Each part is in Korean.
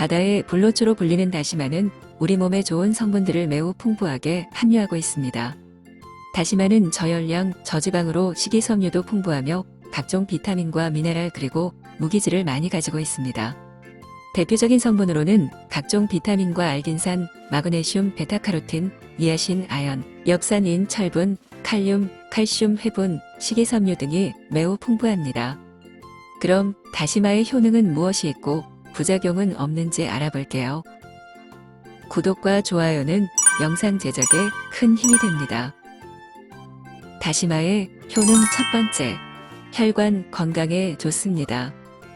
바다의 불로초로 불리는 다시마는 우리 몸에 좋은 성분들을 매우 풍부하게 함유하고 있습니다. 다시마는 저열량, 저지방으로 식이섬유도 풍부하며 각종 비타민과 미네랄 그리고 무기질을 많이 가지고 있습니다. 대표적인 성분으로는 각종 비타민과 알긴산, 마그네슘, 베타카로틴, 니아신, 아연, 엽산인, 철분, 칼륨, 칼슘, 회분, 식이섬유 등이 매우 풍부합니다. 그럼 다시마의 효능은 무엇이 있고 부작용은 없는지 알아볼게요. 구독과 좋아요는 영상 제작에 큰 힘이 됩니다. 다시마의 효능 첫 번째, 혈관 건강에 좋습니다.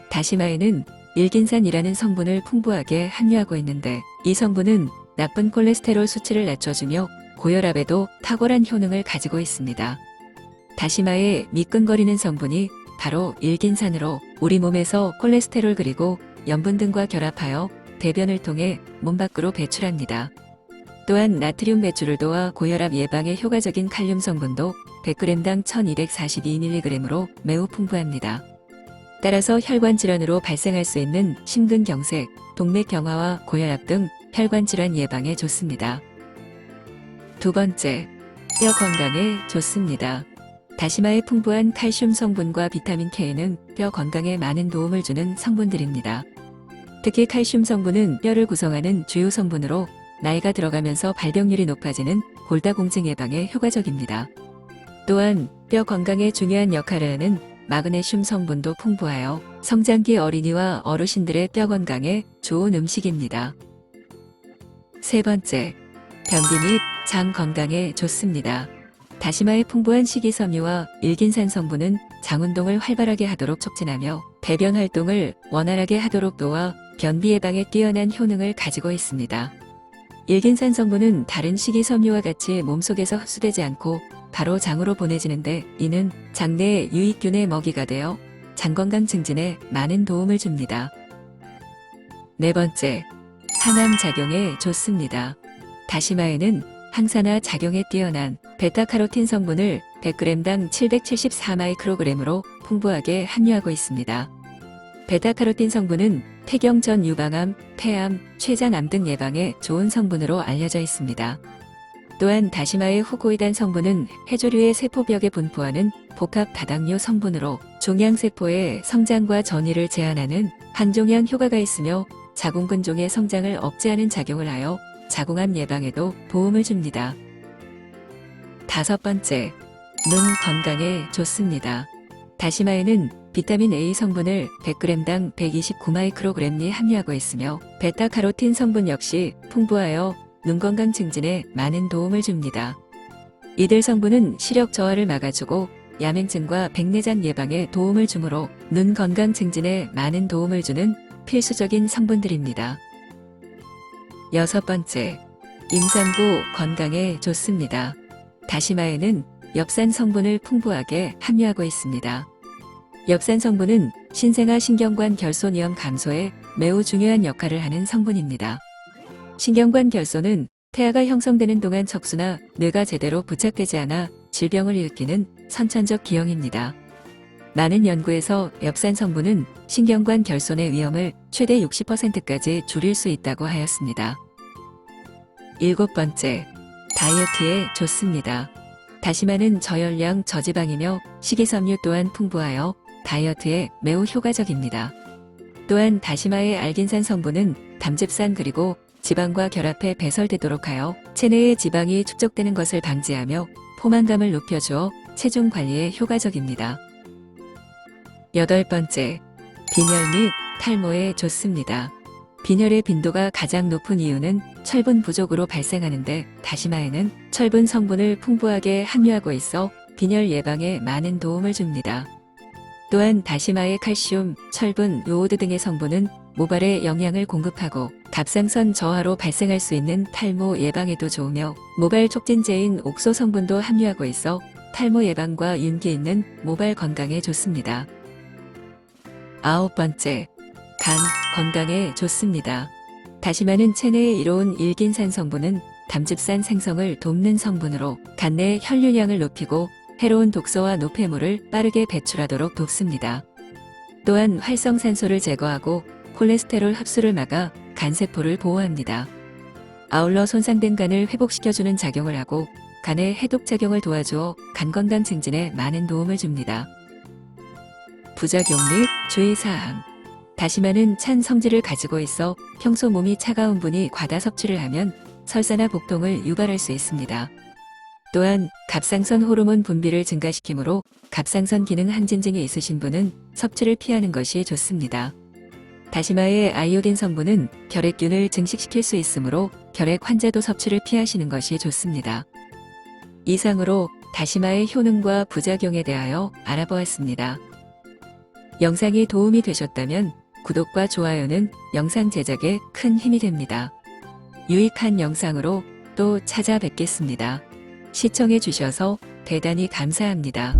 다시마에는 일긴산이라는 성분을 풍부하게 함유하고 있는데 이 성분은 나쁜 콜레스테롤 수치를 낮춰주며 고혈압에도 탁월한 효능을 가지고 있습니다. 다시마의 미끈거리는 성분이 바로 일긴산으로 우리 몸에서 콜레스테롤 그리고 염분 등과 결합하여 대변을 통해 몸 밖으로 배출합니다. 또한 나트륨 배출을 도와 고혈압 예방에 효과적인 칼륨 성분도 100g당 1242mg으로 매우 풍부합니다. 따라서 혈관 질환으로 발생할 수 있는 심근경색, 동맥 경화와 고혈압 등 혈관 질환 예방에 좋습니다. 두 번째, 뼈 건강에 좋습니다. 다시마의 풍부한 칼슘 성분과 비타민 K는 뼈 건강에 많은 도움을 주는 성분들입니다. 특히 칼슘 성분은 뼈를 구성하는 주요 성분으로 나이가 들어가면서 발병률이 높아지는 골다공증 예방에 효과적입니다. 또한 뼈 건강에 중요한 역할을 하는 마그네슘 성분도 풍부하여 성장기 어린이와 어르신들의 뼈 건강에 좋은 음식입니다. 세 번째, 변비 및 장 건강에 좋습니다. 다시마의 풍부한 식이섬유와 일긴산 성분은 장 운동을 활발하게 하도록 촉진하며 배변 활동을 원활하게 하도록 도와 변비 예방에 뛰어난 효능을 가지고 있습니다. 일긴산 성분은 다른 식이섬유와 같이 몸속에서 흡수되지 않고 바로 장으로 보내지는데 이는 장내의 유익균의 먹이가 되어 장 건강 증진에 많은 도움을 줍니다. 네 번째, 항암 작용에 좋습니다. 다시마에는 항산화 작용에 뛰어난 베타카로틴 성분을 100g당 774마이크로그램으로 풍부하게 함유하고 있습니다. 베타카로틴 성분은 폐경전 유방암, 폐암, 췌장암 등 예방에 좋은 성분으로 알려져 있습니다. 또한 다시마의 후코이단 성분은 해조류의 세포벽에 분포하는 복합 다당류 성분으로 종양세포의 성장과 전이를 제한하는 항종양 효과가 있으며 자궁근종의 성장을 억제하는 작용을 하여 자궁암 예방에도 도움을 줍니다. 다섯 번째, 눈 건강에 좋습니다. 다시마에는 비타민 A 성분을 100g당 129마이크로그램이 함유하고 있으며 베타카로틴 성분 역시 풍부하여 눈 건강 증진에 많은 도움을 줍니다. 이들 성분은 시력 저하를 막아주고 야맹증과 백내장 예방에 도움을 주므로 눈 건강 증진에 많은 도움을 주는 필수적인 성분들입니다. 여섯 번째, 임산부 건강에 좋습니다. 다시마에는 엽산 성분을 풍부하게 함유하고 있습니다. 엽산 성분은 신생아 신경관 결손위험 감소에 매우 중요한 역할을 하는 성분입니다. 신경관 결손은 태아가 형성되는 동안 척수나 뇌가 제대로 부착되지 않아 질병을 일으키는 선천적 기형입니다. 많은 연구에서 엽산 성분은 신경관 결손의 위험을 최대 60%까지 줄일 수 있다고 하였습니다. 일곱 번째, 다이어트에 좋습니다. 다시마는 저열량 저지방이며 식이섬유 또한 풍부하여 다이어트에 매우 효과적입니다. 또한 다시마의 알긴산 성분은 담즙산 그리고 지방과 결합해 배설되도록 하여 체내의 지방이 축적되는 것을 방지하며 포만감을 높여주어 체중 관리에 효과적입니다. 여덟 번째, 빈혈 및 탈모에 좋습니다. 빈혈의 빈도가 가장 높은 이유는 철분 부족으로 발생하는데 다시마에는 철분 성분을 풍부하게 함유하고 있어 빈혈 예방에 많은 도움을 줍니다. 또한 다시마의 칼슘, 철분, 요오드 등의 성분은 모발에 영양을 공급하고 갑상선 저하로 발생할 수 있는 탈모 예방에도 좋으며 모발 촉진제인 옥소 성분도 함유하고 있어 탈모 예방과 윤기 있는 모발 건강에 좋습니다. 아홉 번째, 간 건강에 좋습니다. 다시마는 체내에 이로운 일긴산 성분은 담즙산 생성을 돕는 성분으로 간내 혈류량을 높이고 해로운 독소와 노폐물을 빠르게 배출하도록 돕습니다. 또한 활성산소를 제거하고 콜레스테롤 흡수를 막아 간세포를 보호합니다. 아울러 손상된 간을 회복시켜주는 작용을 하고 간의 해독 작용을 도와주어 간 건강 증진에 많은 도움을 줍니다. 부작용 및 주의사항 다시마는 찬 성질을 가지고 있어 평소 몸이 차가운 분이 과다 섭취를 하면 설사나 복통을 유발할 수 있습니다. 또한 갑상선 호르몬 분비를 증가시키므로 갑상선 기능 항진증이 있으신 분은 섭취를 피하는 것이 좋습니다. 다시마의 아이오딘 성분은 결핵균을 증식시킬 수 있으므로 결핵 환자도 섭취를 피하시는 것이 좋습니다. 이상으로 다시마의 효능과 부작용에 대하여 알아보았습니다. 영상이 도움이 되셨다면 구독과 좋아요는 영상 제작에 큰 힘이 됩니다. 유익한 영상으로 또 찾아뵙겠습니다. 시청해 주셔서 대단히 감사합니다.